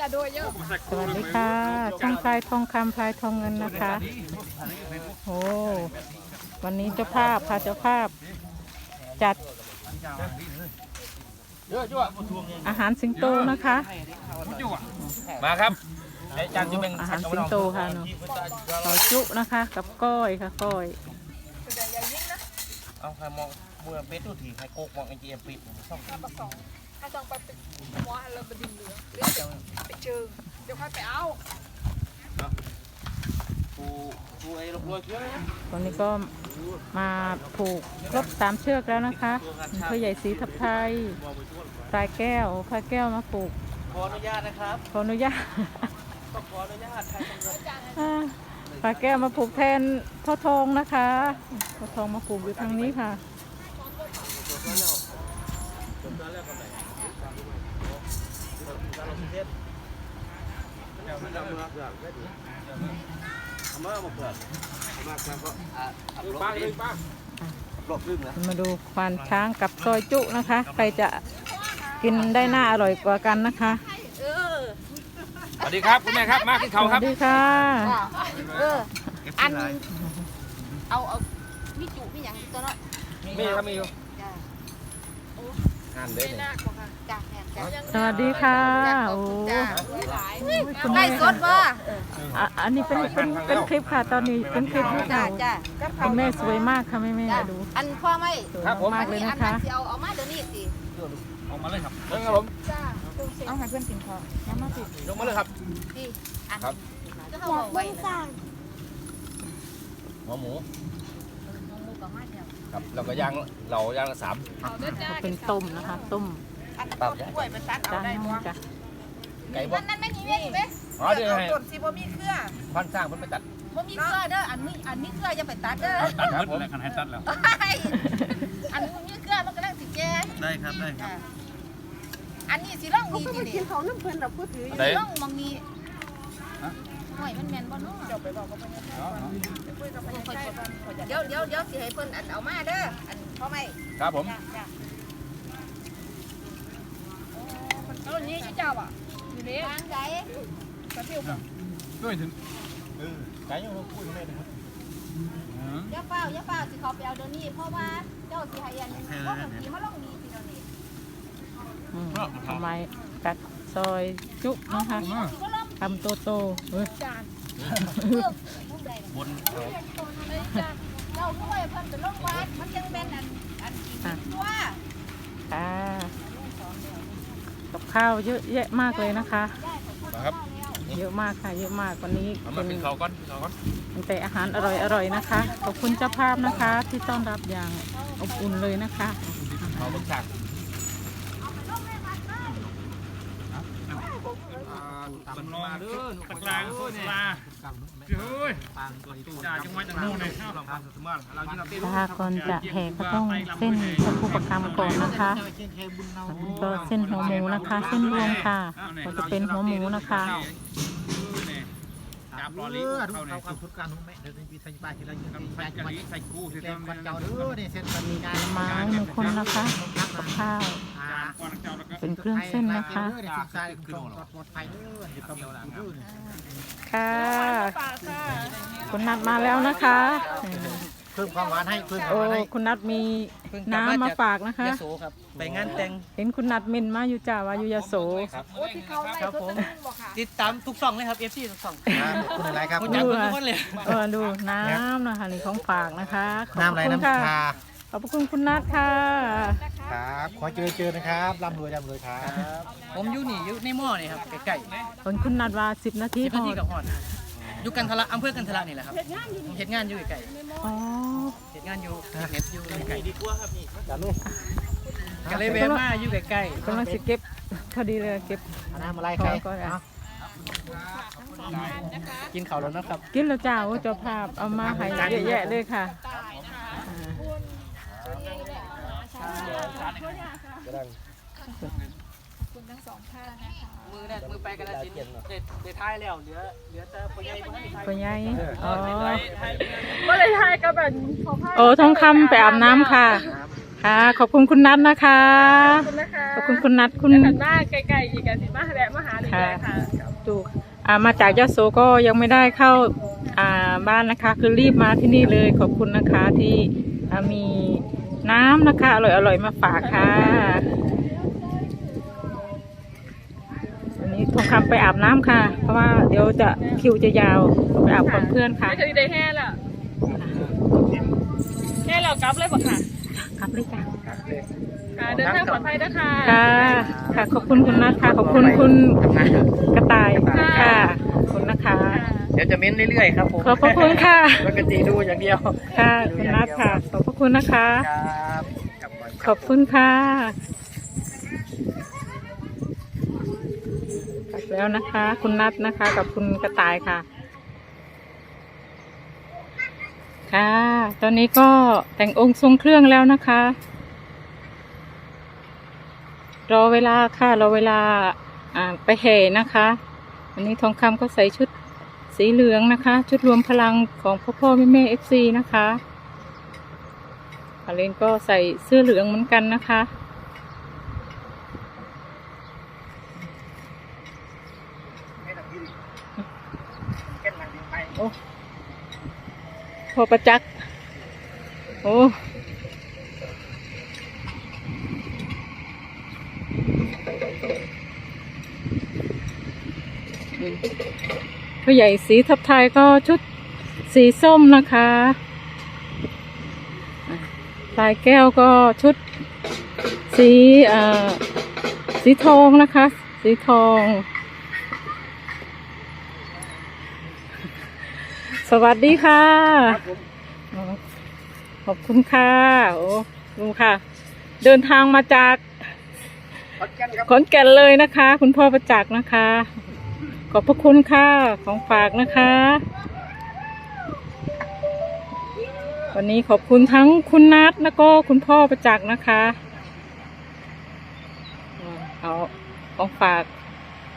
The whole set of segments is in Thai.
จะโดยเยอะสวัสดีค่ะช่างพลายทองคำพลายทองเงินนะคะโอ้วันนี้เจ้าภาพค่ะเจ้าภาพ จัดอาหารสิงโตนะคะมาครับไอ้จานจะเป็นอาหารสิงโตค่ะเนาะต่อจุนะคะ กับก้อยค่ะก้อยเอาใครมองเมื่อเป็ดดูทีใครโกกมองไอ้เจมปิดช่อง ถ้าประสองถ้าจองไปเป็นหมออะไรบดินเหลือเดี๋ยวไปเจอเดี๋ยวค่อยไปเอาปูปูไอ้ลูกรวยเชื่อไหมวันนี้ก็มาผูกครบสามเชือกแล้วนะคะพ่อใหญ่สีทับไทยปลายแก้วพลายแก้วมาผูก ขออนุญาตนะครับ ขออนุญาตต้องขออนุญาตใครทำเงินอ่าปลาแก้วมาผูกแทนพ่อทองนะคะพ่อทองมาผูกอยู่ทางนี้ค่ะ มาดูควานช้างกับซอยจุนะคะ ใครจะกินได้หน้าอร่อยกว่ากันนะคะสวัสดีครับคุณแม่ครับมาขึ้นเขาครับสวัสดีค่ะเอออันเอาเอามีจุมีอย่างตัวเนาะมีครับมีอยู่งานเด้ไม่เนี่ยน่ากว่าค่ะจ้าแม่จ้าสวัสดีค่ะจ้าขอบโอ้คุณจ้าหลายคุณไล่แม่สดว่าอะอันนี้เป็นเป็นเป็นคลิปค่ะ ตอนนี้เป็นคลิปให้จ้าเราจ้าคุณแม่สวยมากค่ะแม่แม่จ้าดูอันพ่อไม่สวยมากๆเลยอันะนั้คะนสิเอาเอามาเดี๋ยวนี้สิออกมาเลยครับเรื่องครับผมจ้าเอาให้เพื่อนกินพอน้ำมาสิยกมาเลยครับสิอันครับ ก็เขาบอกไว้นะหัวหมูน้องมูกับมาเดียวครับแล้วก็ย่างเราย่างละสามก็เป็นต้มนะคะ ต้ม อันต้นกล้วยไปตัดเอาจานได้น้บ่องจ้ะไก่บ่นั่นนั่นไม่มีเว้ยเว้ยอ๋อเดี๋ยวให้ต้นสิบ่มีเครือพันสร้างเพิ่นไปตัดบ่มีเครือเด้ออันนี้อันนี้เครืออย่าไปตัดเด้อตัดหมดเลยคันให้ตัดแล้วอันนี้มันมีเครือมันกำลังสิแก่ได้ครับได้ครับจ้ะอันนี้สิร่องดีดีดิเขาน้ำเพลินเราพูดถือไหนร่องมองนี้หอยมันแม่นบ่เนาะเดี๋ยวไปบอกกับเพิ่นเดี๋ยวเดี๋ยวเดี๋ยวสิให้เพิ่นอันเอามาเด้ออันพ่อไม่ครับผม จ้ะจ้ะต้นนี้ชื่อเจ้าอะอยู่นี่ทางใดกระเทียมด้วยถึงเออไก่ยังเราพูดไม่ได้ครับอย่าเฝ้าอย่าเฝ้าสิเขาไปเอาเดี๋ยวนี้ เพราะว่าเจ้าสิให้อันร่องดีมาร่องดีสิเดี๋ยวนี้อืมทำไมกัดซอยจุนะคะสิมาร่องทำโตโตๆเฮ้ยจานเพื่อผู้ใดบนเจ้าด้วยเพิ่นเป็นโรควัดมันยังเป็นอันอันกินตัวค่ะ กับข้าวเยอะแยะมากเลยนะคะ นะครับเยอะมากค่ะเยอะมากวันนี้เอามาเป็เป็นนเขาก่อนเขาก่อนเป็นแต่อาหารอร่อยๆนะคะ ขอบคุณเจ้าภาพนะคะ ที่ต้อนรับอย่างอบอุ่นเลยนะคะ เขาเบิ่ง ฉากตำรองตะกลางสุดลาเฮ้ยจ่าจังหวัดจังหวัดไหนครับถ้าก่อนจะแห่ก็ต้องเส้นพระภูปรรมก่อนนะคะอันนี้ก็เส้นหัวหมูนะคะ เส้นรวมค่ะก็จะเป็นหัวหมูนะคะ จับรอเอลิอเข้าเขาเนี่ยเขาทุกการทุกแม่เดี๋ยวมีใส่ปลาทีละยืนใส่กะลิใส่กู้ใส่เต็มทำวันเจ้าเก่าเด้อเนี่ยเส้นบะหมี่งานไม้มงคลนะคะกับข้าวอ่าก่อนเจ้าแล้วก็เป็นเครื่องเส้นนะคะเด้อเนี่ยสินใจคือปลอดภัยเด้ออยู่กับหมูเด้อเนี่ยค่ะคุณนัดมาแล้วนะคะ เพิ่มความหวานให้เพิ่มความโอ้หวานให้คุณนัดมีน้ำมาฝากนะคะ ยโสครับไปงานแต่งเห็นคุณนัดมินมาอยู่จ่าว่าอยู่ยโส โอ้ที่เขาไล่เขาจะนึ่งบอกค่ะติดตามทุกช่องเลยครับ FC ทุกช่องครับขอบคุณอะไรครับดูค่ะเออดูน้ำนะคะนี่ของฝากนะคะขอบน้ำอะไรคุณน้ำค่ะชาขอบพระคุณคุณนัดค่ะ ครับ ขอเจอเจอนะครับร่ำรวยร่ำรวยครับ ผมอยู่นี่อยู่ในหม้อนี่ครับใกล้ผลคุณนัดว่าสิบนาทีๆสิบพนาอทีกับฮอด อยู่กันทละอำเภอกันทละนี่แหละครับผมเฮ็ดงานอยู่ใกล้อ๋อๆเฮ็ดงานอยู่เน็ตอยู่ใกล้จัดลูกๆก็เลยแวะมาอยู่ใกล้กำลังสิเก็บพอดีเลยเก็บเอาน้ำอะไรใครก็ได้เอาๆกินข้าวแล้วนะครับ กินแล้วจ้าโอ้เจ้าภาพเอามาให้เยอะแยะเลยค่ะ มือนั่นมือไปกันแล้วสิเด็ดเด็ดท้ายแล้วเหลือเหลือแต่พ่อใหญ่บ่ทันได้ท้ายตัวใหญ่อ๋อก็เลยทายกับแบบโอ้ทองคำไปอาบน้ำค่ะ ค่ะ ขอบคุณคุณนัทนะคะ ขอบคุณนะคะขอบคุณคุณนัทคุณแต่หันหน้าไกลๆอีกอันนี้มาแวะมาหาเลยค่ะดูอ่ามาจากยะโสก็ยังไม่ได้เข้าอ่าบ้านนะคะ คือรีบมาที่นี่เลยขอบคุณนะคะที่อ่ามีน้ำนะคะอร่อยอร่อยๆมาฝากค่ะวันนี้ ทองคำไปอาบน้ำค่ะ เพราะว่าเดี๋ยวจะคิวจะยาวไปอาบกับเพื่อนค่ะไม่เคยได้แห่แล้วแห่แล้วกลับเลยบ่ค่ะกลับเลยจ้ะค่ะเดินทางปลอดภัยนะคะค่ะค่ะ ขอบคุณคุณนัทค่ะขอบคุณคุณกระต่ายค่ะขอบคุณนะคะ เดี๋ยวจะเม้นเรื่อยๆครับผมขอบพระคุณค่ะปกติดูอย่างเดียวค่ะคุณนัทค่ะ ขอบพระคุณนะคะครับขอบคุณค่ะกลับ แล้วนะคะ คุณนัทนะคะ กับคุณกระต่ายค่ะ ค่ะ ตอนนี้ก็แต่งองค์ทรงเครื่องแล้วนะคะ รอเวลาค่ะ รอเวลาไปแห่นะคะวันนี้ทองคำก็ใส่ชุดสีเหลืองนะคะ ชุดรวมพลังของพ่อพ่อแม่แม่เอฟซีนะคะอาเลนก็ใส่เสื้อเหลืองเหมือนกันนะคะ อ้พอประจักษ์โอ้ผู้ใหญ่สีทับไทยก็ชุดสีส้มนะคะลายแก้วก็ชุดสีสีทองนะคะ สีทอง สวัสดีค่ะอ๋อขอบคุณค่ะ โอ้ดูค่ะ เดินทางมาจากขอนแก่นเลยนะคะ คุณพ่อประจักษ์นะคะ ขอบพระคุณค่ะ ของฝากนะคะ วันนี้ขอบคุณทั้งคุณนัทแล้วก็คุณพ่อประจักษ์นะคะอ่าเอาของฝาก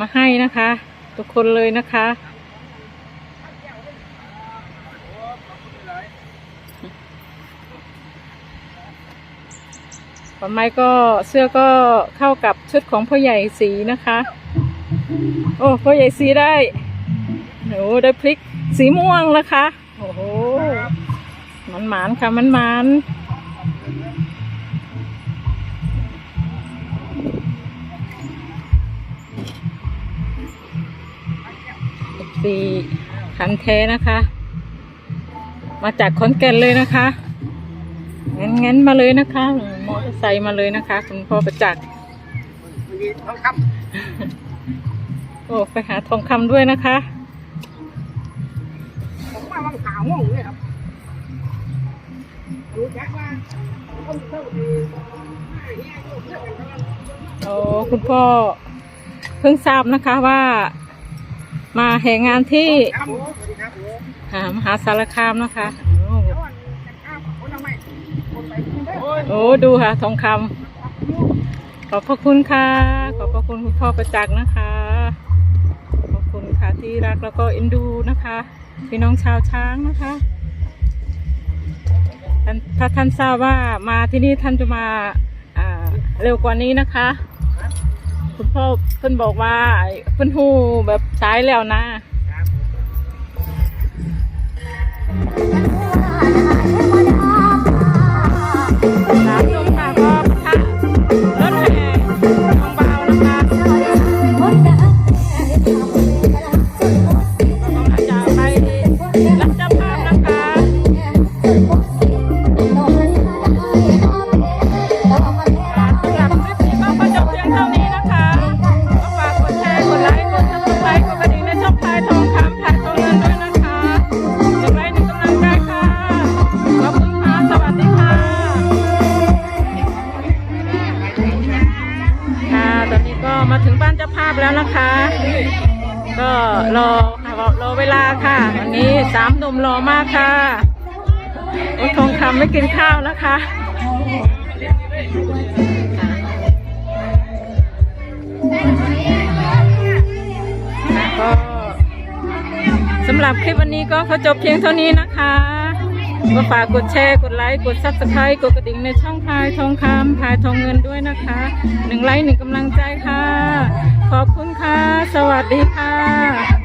มาให้นะคะ ทุกคนเลยนะคะ ผลไม้ก็เสื้อก็เข้ากับชุดของพ่อใหญ่สีนะคะ โอ้พ่อใหญ่สีได้โอ้ได้พริกสีม่วงนะคะ โอ้โหมันหมานค่ะมันหมานสีขันแท้นะคะ มาจากขอนแก่นเลยนะคะ งั้นงั้นมาเลยนะคะมอเตอร์ไซค์มาเลยนะคะ คุณพ่อประจักษ์มีทองคโอ้ไปหาทองคำด้วยนะคะำผมมาวังขาวงเลยครับรู้จักว่าต้องเข้าดีโอ้คุณพ่อเพิ่งทราบนะคะว่า มาแห่งานที่ครับผมสวัสดีครับผมอ่ามหาสารคามนะคะ โอ้ดูค่ะ ทองคำขอบพระคุณค่ะ ขอบพระคุณคุณพ่อประจักษ์นะคะ ขอบคุณค่ะที่รักแล้วก็เอ็นดูนะคะ พี่น้องชาวช้างนะคะท่านถ้าท่านทราบว่ามาที่นี่ท่านจะมาอ่าเร็วกว่านี้นะคะ คุณพ่อเพิ่นบอกว่าเพิ่นหูแบบสายแล้วนะ รอค่ะรอเวลาค่ะวันนี้สามหนุ่มรอมากค่ะโอ้ทองคำไม่กินข้าวนะคะค่ะก็สำหรับคลิปวันนี้ก็ขอจบเพียงเท่านี้นะคะก็ฝากกดแชร์ กดไลค์ กดซับสไครต์กดกระดิ่งในช่องพายทองคำพายทองเงินด้วยนะคะ หนึ่งไลค์หนึ่งกำลังใจค่ะ ขอบคุณค่ะ สวัสดีค่ะ